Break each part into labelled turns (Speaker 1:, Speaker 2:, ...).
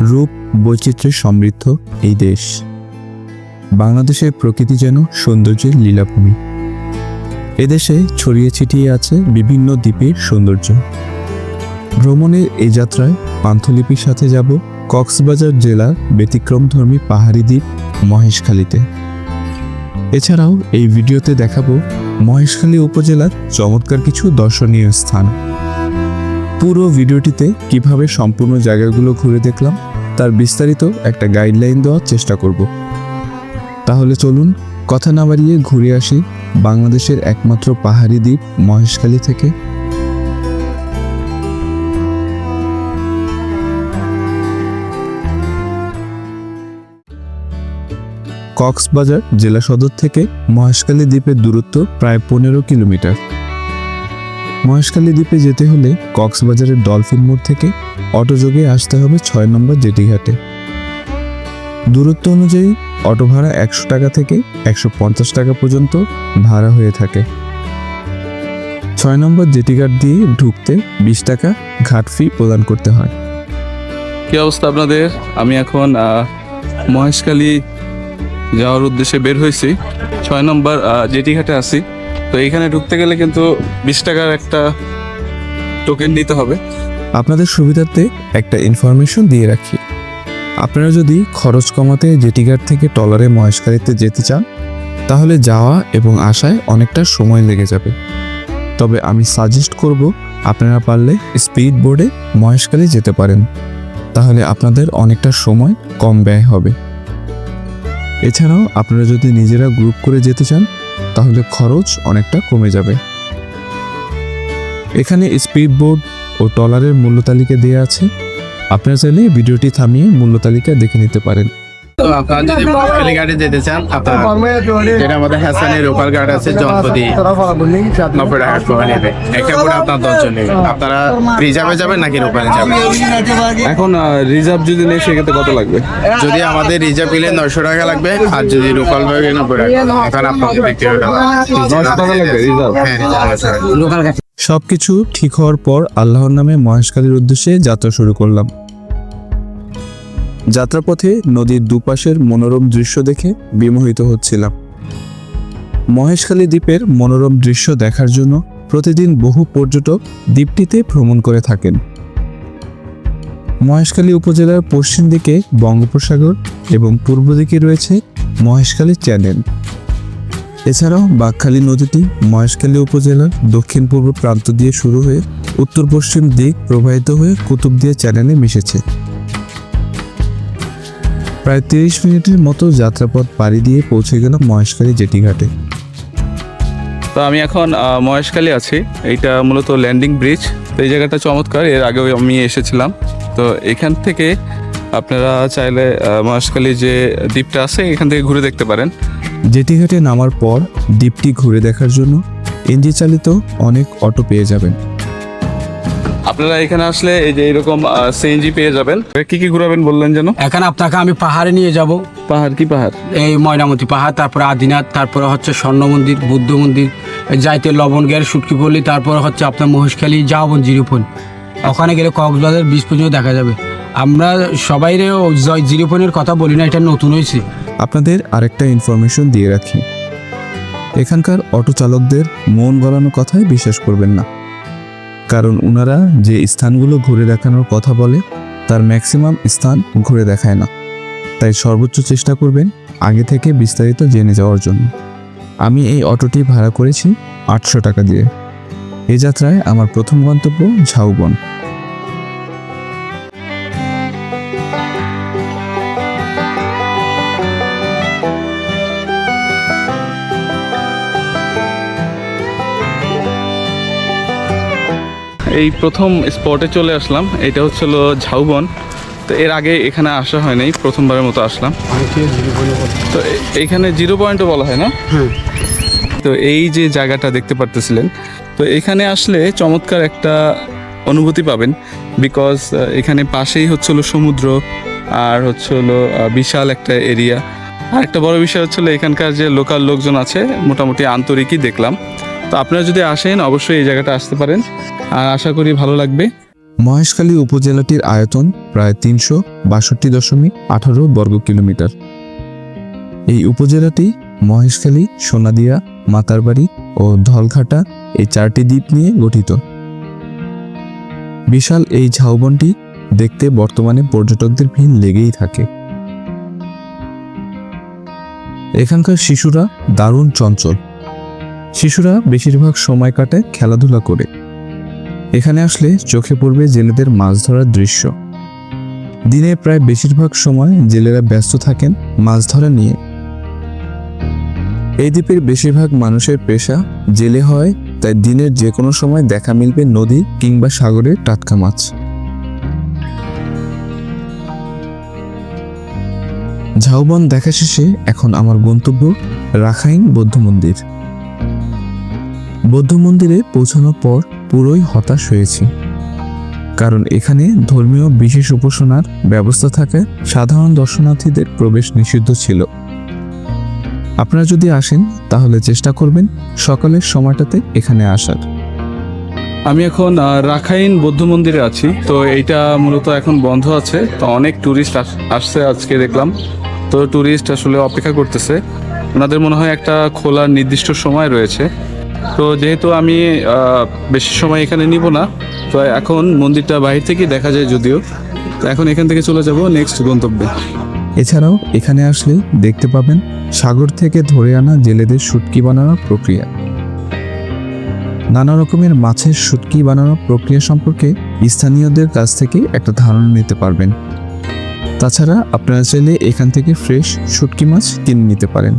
Speaker 1: রূপ, বৈচিত্র্যে সমৃদ্ধ এই দেশ। বাংলাদেশের প্রকৃতি যেন সৌন্দর্যের লীলাভূমি। এদেশে ছড়িয়ে ছিটিয়ে আছে বিভিন্ন দ্বীপের সৌন্দর্য। ভ্রমণের এই যাত্রায় পান্থলিপির সাথে যাব কক্সবাজার জেলার ব্যতিক্রমধর্মী পাহাড়ি দ্বীপ মহেশখালীতে। এছাড়াও এই ভিডিওতে দেখাবো মহেশখালী উপজেলার চমৎকার কিছু দর্শনীয় স্থান। পুরো ভিডিওটিতে কীভাবে সম্পূর্ণ জায়গাগুলো ঘুরে দেখলাম, তার বিস্তারিত একটা গাইডলাইন দেওয়ার চেষ্টা করব। তাহলে চলুন, কথা না বাড়িয়ে ঘুরে আসি বাংলাদেশের একমাত্র পাহাড়ি দ্বীপ মহেশখালী থেকে। কক্সবাজার জেলা সদর থেকে মহেশখালী দ্বীপের দূরত্ব প্রায় পনেরো কিলোমিটার। মহেশখালী দ্বীপে যেতে হলে কক্সবাজারের ডলফিন মোড় থেকে অটোযোগে আসতে হবে ছয় নম্বর জেটিঘাটে। দূরত্ব অনুযায়ী অটো ভাড়া একশো টাকা থেকে একশো পঞ্চাশ টাকা পর্যন্ত ভাড়া হয়ে থাকে। ছয় নম্বর জেটিঘাট দিয়ে ঢুকতে বিশ টাকা ঘাট ফি প্রদান করতে হয়।
Speaker 2: কি অবস্থা আপনাদের? আমি এখন মহেশখালী যাওয়ার উদ্দেশ্যে বের হয়েছি। ছয় নম্বর জেটিঘাটে জেটি ঘাটে আছি। তো এইখানে ঢুকতে গেলে কিন্তু বিশ টাকার একটা টোকেন নিতে হবে।
Speaker 1: আপনাদের সুবিধার্থে একটা ইনফরমেশন দিয়ে রাখি। আপনারা যদি খরচ কমাতে জেটিঘাট থেকে টলারে মহেশখালীতে যেতে চান, তাহলে যাওয়া এবং আসায় অনেকটা সময় লেগে যাবে। তবে আমি সাজেস্ট করব, আপনারা পারলে স্পিড বোর্ডে মহেশখালী যেতে পারেন। তাহলে আপনাদের অনেকটা সময় কম ব্যয় হবে। এছাড়াও আপনারা যদি নিজেরা গ্রুপ করে যেতে চান তাহলে খরচ অনেকটা কমে যাবে। এখানে স্পিড বোর্ড ও টলারের মূল্য তালিকা দেওয়া আছে। আপনারা চাইলে ভিডিওটি থামিয়ে মূল্য তালিকা দেখে নিতে পারেন।
Speaker 3: তো আপনারা যদি মহাখালী ঘাটে যেতে চান আপনারা যেটা আমাদের হাসানের রোপার ঘাট আছে জনপতি নব্বই টাকা করে নেবে একটা করে আপনার দশজন নেবে আপনারা রিজার্ভে যাবেন নাকি রোপারে যাবেন?
Speaker 2: এখন রিজার্ভ যদি নেই সেক্ষেত্রে কত লাগবে?
Speaker 3: যদি আমাদের রিজার্ভ নিলে নয়শো টাকা লাগবে আর যদি লোকাল ভাবে নব্বই টাকা। এখন
Speaker 2: রিজার্ভ
Speaker 3: হ্যাঁ রিজার্ভ আছে।
Speaker 1: সবকিছু ঠিক হওয়ার পর আল্লাহর নামে মহেশখালীর উদ্দেশ্যে যাত্রা শুরু করলাম। যাত্রাপথে নদীর দুপাশের মনোরম দৃশ্য দেখে বিমোহিত হচ্ছিলাম। মহেশখালী দ্বীপের মনোরম দৃশ্য দেখার জন্য প্রতিদিন বহু পর্যটক দ্বীপটিতে ভ্রমণ করে থাকেন। মহেশখালী উপজেলার পশ্চিম দিকে বঙ্গোপসাগর এবং পূর্ব দিকে রয়েছে মহেশখালী চ্যানেল। এছাড়াও বাঘখালী নদীটি মহেশখালী উপজেলার দক্ষিণ পূর্ব প্রান্ত দিয়ে শুরু হয়ে উত্তর পশ্চিম দিক প্রবাহিত হয়ে কুতুবদিয়া চ্যানেলে মিশেছে। প্রায় তিরিশ মিনিটের মতো যাত্রাপথ পাড়ি দিয়ে পৌঁছে গেলাম মহেশখালী জেটিঘাটে
Speaker 2: তো আমি এখন মহেশখালী আছি। এইটা মূলত ল্যান্ডিং ব্রিজ তো এই জায়গাটা চমৎকার এর আগেও আমি এসেছিলাম। তো এখান থেকে আপনারা চাইলে মহেশখালী যে দ্বীপটা আছে এখান থেকে ঘুরে দেখতে পারেন।
Speaker 1: জেটিঘাটে নামার পর দ্বীপটি ঘুরে দেখার জন্য এনজি চালিত অনেক অটো পেয়ে যাবেন।
Speaker 2: আপনারা এখানে আসলে এই যে এরকম সিএনজি পেয়ে যাবেন। কি কি ঘুরাবেন বললেন যেন?
Speaker 4: এখানে আপনাকে আমি পাহাড়ে নিয়ে যাব।
Speaker 2: পাহাড় কি পাহাড়?
Speaker 4: এই ময়নামতি পাহাড় তারপরে আদিনাথ তারপরে হচ্ছে স্বর্ণ মন্দির বুদ্ধ মন্দির যাইতে লবণগের সুটকিপল্লি তারপরে হচ্ছে আপনার মহেশখালী যাওবন জিরোফোন ওখানে গেলে কক্সবাজার বিচ পর্যন্ত দেখা যাবে। আমরা সবাই রে জয় জিরোফোনের কথা বলি না এটা নতুন হয়েছে।
Speaker 1: আপনাদের আরেকটা ইনফরমেশন দিয়ে রাখি। এখানকার অটো চালকদের মন গলানো কথায় বিশ্বাস করবেন না। কারণ ওনারা যে স্থানগুলো ঘুরে দেখানোর কথা বলে, তার ম্যাক্সিমাম স্থান ঘুরে দেখায় না। তাই সর্বোচ্চ চেষ্টা করবেন আগে থেকে বিস্তারিত জেনে যাওয়ার জন্য। আমি এই অটোটি ভাড়া করেছি আটশো টাকা দিয়ে। এ যাত্রায় আমার প্রথম গন্তব্য ঝাউবন।
Speaker 2: এই প্রথম স্পটে চলে আসলাম এটা হচ্ছিল ঝাউবন। তো এর আগে এখানে আসা হয় নাই প্রথমবারের মতো আসলাম। তো এইখানে জিরো পয়েন্টও বলা হয় না? তো এই যে জায়গাটা দেখতে পারতেছিলেন। তো এখানে আসলে চমৎকার একটা অনুভূতি পাবেন বিকজ এখানে পাশেই হচ্ছিল সমুদ্র আর হচ্ছিল বিশাল একটা এরিয়া আর একটা বড় বিষয় হচ্ছিল এখানকার যে লোকাল লোকজন আছে মোটামুটি আন্তরিকই দেখলাম। তো আপনারা যদি আসেন, অবশ্যই এই জায়গাটা আসতে পারেন। আর আশা করি ভালো লাগবে।
Speaker 1: মহেশখালী উপজেলাটির আয়তন প্রায় তিনশো বাষট্টি দশমিক আঠারো বর্গ কিলোমিটার। এই উপজেলাটি মহেশখালী, সোনাদিয়া, মাতারবাড়ি ও ধলঘাটা এই চারটি দ্বীপ নিয়ে গঠিত। বিশাল এই ঝাউবনটি দেখতে বর্তমানে পর্যটকদের ভিড় লেগেই থাকে। এখানকার শিশুরা দারুণ চঞ্চল। শিশুরা বেশিরভাগ সময় কাটায় খেলাধুলা করে। এখানে আসলে চোখে পড়বে জেলেদের মাছ ধরার দৃশ্য। দিনে প্রায় বেশিরভাগ সময় জেলেরা ব্যস্ত থাকেন মাছ ধরা নিয়ে। এই দ্বীপের বেশিরভাগ মানুষের পেশা জেলে হয়, তাই দিনের যে কোনো সময় দেখা মিলবে নদী কিংবা সাগরের টাটকা মাছ। ঝাউবন দেখা শেষে এখন আমার গন্তব্য রাখাইন বৌদ্ধ মন্দির। বৌদ্ধ মন্দিরে পৌঁছানোর পর পুরোই হতাশ হয়েছি। কারণ এখানে ধর্মীয় বিশেষ উপাসনার ব্যবস্থা থাকায় সাধারণ দর্শনার্থীদের প্রবেশ নিষিদ্ধ ছিল। আপনারা যদি আসেন, তাহলে চেষ্টা করবেন সকালের সময়টাতে এখানে আসার।
Speaker 2: আমি এখন রাখাইন বৌদ্ধ মন্দিরে আছি। তো এইটা মূলত এখন বন্ধ আছে। তো অনেক ট্যুরিস্ট আসছে আজকে দেখলাম। তো ট্যুরিস্ট আসলে অপেক্ষা করতেছে। ওনাদের মনে হয় একটা খোলার নির্দিষ্ট সময় রয়েছে। তো যেহেতু আমি বেশি সময় এখানে নিব না, তো এখন মন্দিরটা বাইরে থেকেই দেখা যায় যদিও। তো এখন এখান থেকে চলে যাব নেক্সট গন্তব্যে।
Speaker 1: এছাড়াও এখানে আসলে দেখতে পাবেন সাগর থেকে ধরে আনা জেলেদের শুটকি বানানোর প্রক্রিয়া। নানা রকমের মাছের শুটকি বানানোর প্রক্রিয়া সম্পর্কে স্থানীয়দের কাছ থেকে একটা ধারণা নিতে পারবেন। তাছাড়া আপনারা চাইলে এখান থেকে ফ্রেশ শুটকি মাছ কিনে নিতে পারেন।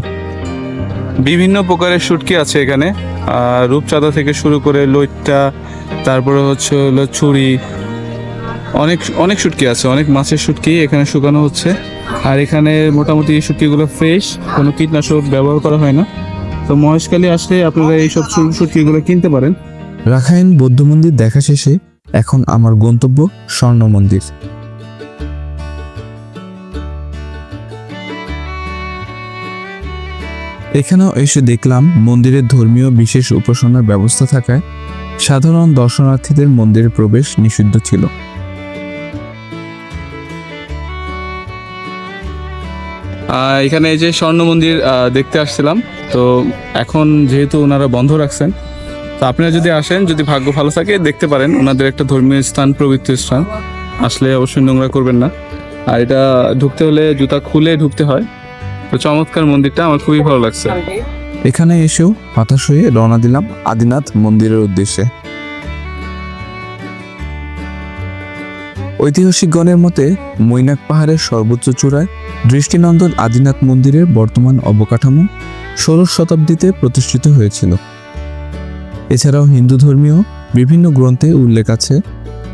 Speaker 2: বিভিন্ন প্রকারের শুটকি আছে এখানে। রূপচাঁদা থেকে শুরু করে লইট্টা, তারপরে হচ্ছে হলো ছুরি, অনেক অনেক শুটকি আছে, অনেক মাছের শুটকি এখানে শুকানো হচ্ছে। আর এখানে মোটামুটি এই শুটকিগুলো ফ্রেশ কোনো কীটনাশক ব্যবহার করা হয় না। তো মহেশখালী আসলে আপনারা এইসব শুটকিগুলো কিনতে পারেন।
Speaker 1: রাখাইন বৌদ্ধ মন্দির দেখা শেষে এখন আমার গন্তব্য স্বর্ণ মন্দির। এখানেও এসে দেখলাম মন্দিরের ধর্মীয় বিশেষ উপাসনার ব্যবস্থা থাকায় সাধারণ দর্শনার্থীদের মন্দিরে প্রবেশ নিষিদ্ধ ছিল।
Speaker 2: এখানে এই যে স্বর্ণ মন্দির দেখতে আসছিলাম। তো এখন যেহেতু ওনারা বন্ধ রাখছেন, তো আপনারা যদি আসেন, যদি ভাগ্য ভালো থাকে, দেখতে পারেন ওনাদের একটা ধর্মীয় স্থান, পবিত্র স্থান। আসলে অবশ্যই নোংরা করবেন না। আর এটা ঢুকতে হলে জুতা খুলে ঢুকতে হয়। তো চমৎকার মন্দিরটা, আমার খুবই ভালো লাগছে।
Speaker 1: এখানে এসেও হতাশ হয়ে রওনা দিলাম আদিনাথ মন্দিরের উদ্দেশ্যে। ঐতিহাসিকগণের মতে মৈনাক পাহাড়ের সর্বোচ্চ চূড়ায় দৃষ্টিনন্দন আদিনাথ মন্দিরের বর্তমান অবকাঠামো ষোড়শ শতাব্দীতে প্রতিষ্ঠিত হয়েছিল। এছাড়াও হিন্দু ধর্মীয় বিভিন্ন গ্রন্থে উল্লেখ আছে,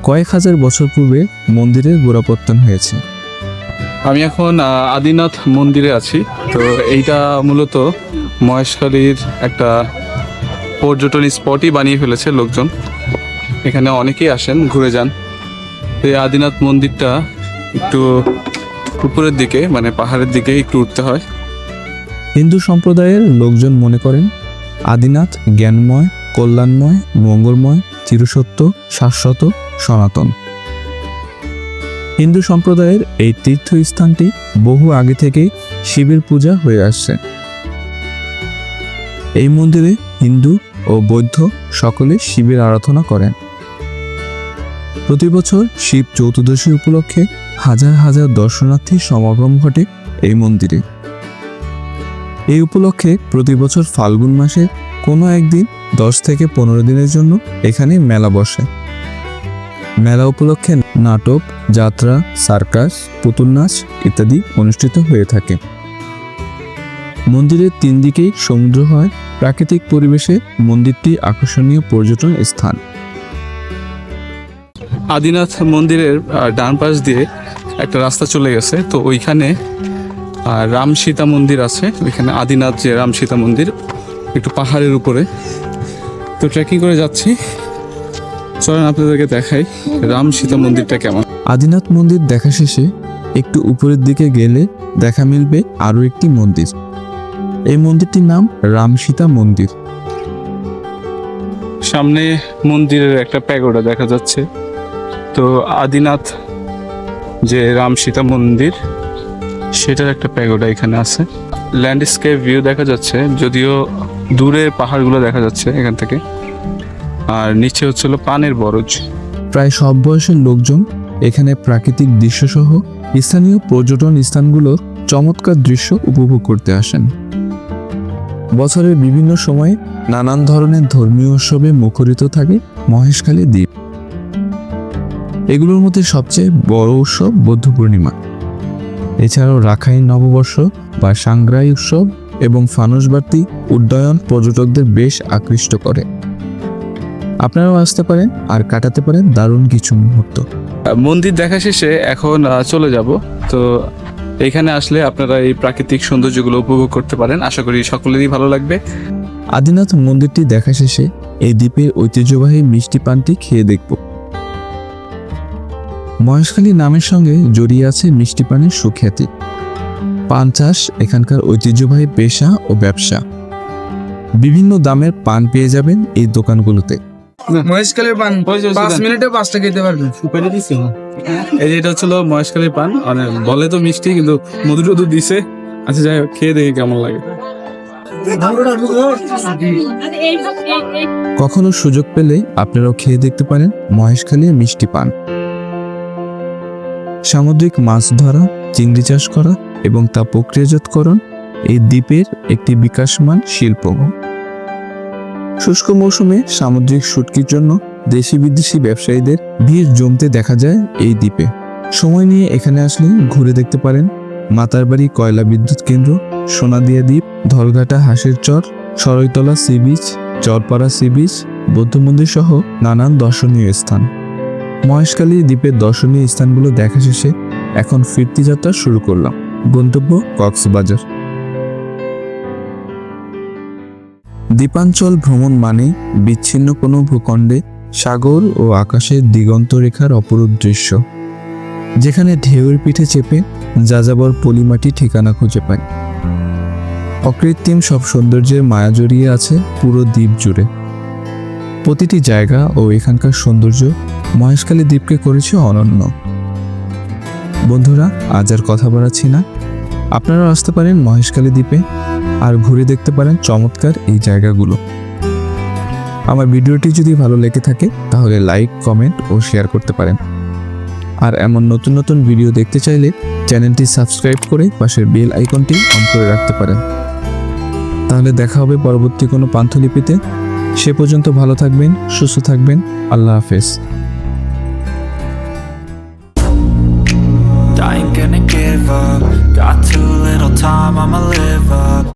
Speaker 1: কয়েক হাজার বছর পূর্বে মন্দিরের গোড়াপত্তন হয়েছে।
Speaker 2: আমি এখন আদিনাথ মন্দিরে আছি। তো এইটা মূলত মহেশখালীর একটা পর্যটন স্পটই বানিয়ে ফেলেছে লোকজন। এখানে অনেকেই আসেন, ঘুরে যান। এই আদিনাথ মন্দিরটা একটু উপরের দিকে মানে পাহাড়ের দিকে একটু উঠতে হয়।
Speaker 1: হিন্দু সম্প্রদায়ের লোকজন মনে করেন, আদিনাথ জ্ঞানময়, কল্যাণময়, মঙ্গলময় চিরসত্য শাশ্বত, সনাতন। হিন্দু সম্প্রদায়ের এই তীর্থস্থানটি বহু আগে থেকেই শিবের পূজা হয়ে আসছে। এই মন্দিরে হিন্দু ও বৌদ্ধ সকলে শিবের আরাধনা করেন। প্রতি বছর শিব চতুর্দশী উপলক্ষে হাজার হাজার দর্শনার্থীর সমাগম ঘটে এই মন্দিরে। এই উপলক্ষে প্রতি বছর ফাল্গুন মাসে কোনো একদিন দশ থেকে পনেরো দিনের জন্য এখানে মেলা বসে। মেলা উপলক্ষে নাটক, যাত্রা, সার্কাস, পুতুল নাচ ইত্যাদি অনুষ্ঠিত হয়ে থাকে। মন্দিরের তিন দিকেই সমুদ্র হয়। প্রাকৃতিক পরিবেশে মন্দিরটি আকর্ষণীয় পর্যটন স্থান।
Speaker 2: আদিনাথ মন্দিরের ডান পাশ দিয়ে একটা রাস্তা চলে গেছে। তো ওইখানে রাম সীতা মন্দির আছে। ওইখানে আদিনাথ যে রাম সীতা মন্দির, একটু পাহাড়ের উপরে। তো ট্রেকিং করে যাচ্ছি। চলেন আপনাদেরকে দেখাই রাম সীতা মন্দিরটা কেমন।
Speaker 1: আদিনাথ মন্দির দেখা শেষে একটু উপরের দিকে গেলে দেখা মিলবে আরও একটি মন্দির। এই মন্দিরটির নাম রাম সীতা মন্দির।
Speaker 2: সামনে মন্দিরের একটা প্যাগোডা দেখা যাচ্ছে। তো আদিনাথ যে রাম সীতা মন্দির সেটার একটা প্যাগোডা এখানে আছে। ল্যান্ডস্কেপ ভিউ দেখা যাচ্ছে যদিও দূরে পাহাড়গুলো দেখা যাচ্ছে এখান থেকে। আর নিচে হচ্ছিল পানের বরজ।
Speaker 1: প্রায় সব বয়সের লোকজন এখানে প্রাকৃতিক দৃশ্যসহ স্থানীয় পর্যটন স্থানগুলোর চমৎকার দৃশ্য উপভোগ করতে আসেন। বছরের বিভিন্ন সময়ে নানান ধরনের ধর্মীয় উৎসবে মুখরিত থাকে মহেশখালী দ্বীপ। এগুলোর মধ্যে সবচেয়ে বড় উৎসব বৌদ্ধ পূর্ণিমা। এছাড়াও রাখাইন নববর্ষ বা সাংগ্রাই উৎসব এবং ফানুসবাতি উড্ডয়ন পর্যটকদের বেশ আকৃষ্ট করে। আপনারাও আসতে পারেন আর কাটাতে পারেন দারুণ কিছু মুহূর্ত।
Speaker 2: মন্দির দেখা শেষে এখন চলে যাব। তো এখানে আসলে আপনারা এই প্রাকৃতিক সৌন্দর্যগুলো উপভোগ করতে পারেন। আশা করি সকলেরই ভালো লাগবে।
Speaker 1: আদিনাথ মন্দিরটি দেখা শেষে এই দ্বীপের ঐতিহ্যবাহী মিষ্টি পানটি খেয়ে দেখব। মহেশখালী নামের সঙ্গে জড়িয়ে আছে মিষ্টি পানের সুখ্যাতি। পান চাষ এখানকার ঐতিহ্যবাহী পেশা ও ব্যবসা। বিভিন্ন দামের পান পেয়ে যাবেন এই দোকানগুলোতে।
Speaker 5: মহেশখালীর পান? পাঁচ মিনিটে পাঁচটা খেতে পারবেন
Speaker 2: এই যে এটা হচ্ছিল মহেশখালীর পান। মানে বলে তো মিষ্টি কিন্তু মধু টধু দিছে। আচ্ছা যাই খেয়ে দেখি কেমন লাগে।
Speaker 1: কখনো সুযোগ পেলে আপনারাও খেয়ে দেখতে পারেন মহেশখালীর মিষ্টি পান। সামুদ্রিক মাছ ধরা চিংড়ি চাষ করা এবং তা প্রক্রিয়াজাতকরণ এই দ্বীপের একটি বিকাশমান শিল্প শুষ্ক মৌসুমে সামুদ্রিক শুটকির জন্য দেশি বিদেশি ব্যবসায়ীদের ভিড় জমতে দেখা যায় এই দ্বীপে। সময় নিয়ে এখানে আসলে ঘুরে দেখতে পারেন মাতারবাড়ি কয়লা বিদ্যুৎ কেন্দ্র, সোনাদিয়া দ্বীপ, ধলঘাটা হাঁসের চর, Saraitala sea beach, Charpara sea beach, বৌদ্ধ মন্দির সহ নানান দর্শনীয় স্থান। মহেশখালী দ্বীপের দর্শনীয় স্থানগুলো দেখা শেষে এখন ফিরতি যাত্রা শুরু করলাম। গন্তব্য কক্সবাজার। দ্বীপাঞ্চল ভ্রমণ মানে বিচ্ছিন্ন কোনো ভূখণ্ডে সাগর ও আকাশের দিগন্ত রেখার অপরূপ দৃশ্য, যেখানে ঢেউয়ের পিঠে চেপে যাযাবর পলিমাটি ঠিকানা খুঁজে পায়। অকৃত্রিম সব সৌন্দর্যের মায়া জড়িয়ে আছে পুরো দ্বীপ জুড়ে। প্রতিটি জায়গা ও এখানকার সৌন্দর্য মহেশখালী দ্বীপকে করেছে অনন্য। বন্ধুরা, আজ আর কথা বাড়াচ্ছি না। আপনারাও আসতে পারেন মহেশখালী দ্বীপে। আর ঘুরে দেখতে পারেন চমৎকার এই জায়গাগুলো। আমার ভিডিওটি যদি ভালো লেগে থাকে, তাহলে লাইক, কমেন্ট ও শেয়ার করতে পারেন। আর এমন নতুন নতুন ভিডিও দেখতে চাইলে চ্যানেলটি সাবস্ক্রাইব করে পাশের বেল আইকনটি অন করে রাখতে পারেন। তাহলে দেখা হবে পরবর্তী কোনো পান্থলিপিতে। সে পর্যন্ত ভালো থাকবেন, সুস্থ থাকবেন, আল্লাহ হাফেজ।
Speaker 6: I'ma live